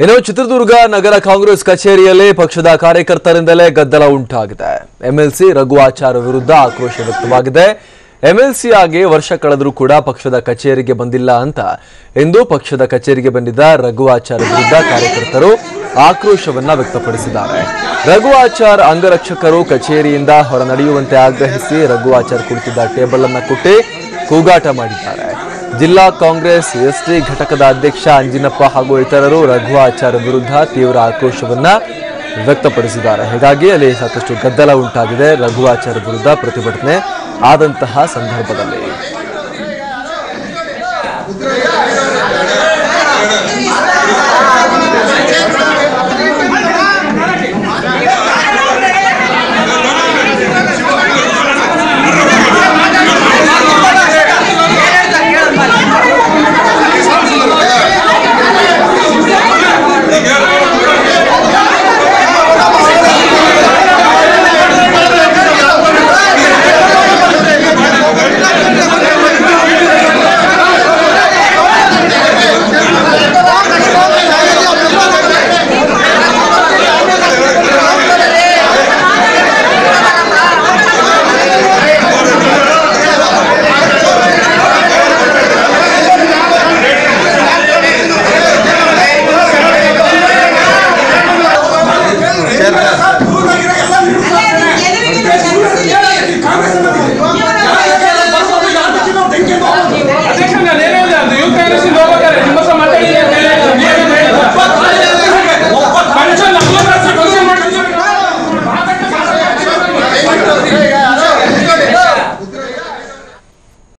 ಇನ್ನು ಚಿತ್ರದುರ್ಗ ನಗರ ಕಾಂಗ್ರೆಸ್ ಕಚೇರಿಯಲ್ಲಿ ಪಕ್ಷದ ಕಾರ್ಯಕರ್ತರಿಂದಲೇ ಗದ್ದಲ ಉಂಟಾಗಿದೆ. ಎಂಎಲ್ಸಿ ರಘುವಾಚಾರ್ ವಿರುದ್ಧ ಆಕ್ರೋಶ ವ್ಯಕ್ತವಾಗಿದೆ. ಎಂಎಲ್ಸಿ ಆಗಿ ವರ್ಷ ಕಳೆದರೂ ಕೂಡ ಪಕ್ಷದ ಕಚೇರಿಗೆ ಬಂದಿಲ್ಲ ಅಂತ ಇಂದು ಪಕ್ಷದ ಕಚೇರಿಗೆ ಬಂದಿದ್ದ ರಘುವಾಚಾರ್ ವಿರುದ್ಧ ಕಾರ್ಯಕರ್ತರು ಆಕ್ರೋಶವನ್ನ ವ್ಯಕ್ತಪಡಿಸಿದ್ದಾರೆ. ರಘುವಾಚಾರ್ ಅಂಗರಕ್ಷಕರು ಕಚೇರಿಯಿಂದ ಹೊರನಡೆಯುವಂತೆ ಆಗ್ರಹಿಸಿ ರಘುವಾಚಾರ್ ಕುಳಿತಿದ್ದ ಟೇಬಲ್ ಅನ್ನ ಕೊಟ್ಟಿ ಕೂಗಾಟ ಮಾಡಿದ್ದಾರೆ. ಜಿಲ್ಲಾ ಕಾಂಗ್ರೆಸ್ ಎಸ್ಟಿ ಘಟಕದ ಅಧ್ಯಕ್ಷ ಅಂಜಿನಪ್ಪ ಹಾಗೂ ಇತರರು ರಘು ರಘುವಾಚಾರ್ಯ ವಿರುದ್ಧ ತೀವ್ರ ಆಕ್ರೋಶವನ್ನು ವ್ಯಕ್ತಪಡಿಸಿದ್ದಾರೆ. ಹೀಗಾಗಿ ಅಲ್ಲಿ ಸಾಕಷ್ಟು ಗದ್ದಲ ಉಂಟಾಗಿದೆ ರಘು ರಘುವಾಚಾರ್ಯ ವಿರುದ್ಧ ಪ್ರತಿಭಟನೆ ಆದಂತಹ ಸಂದರ್ಭದಲ್ಲಿ.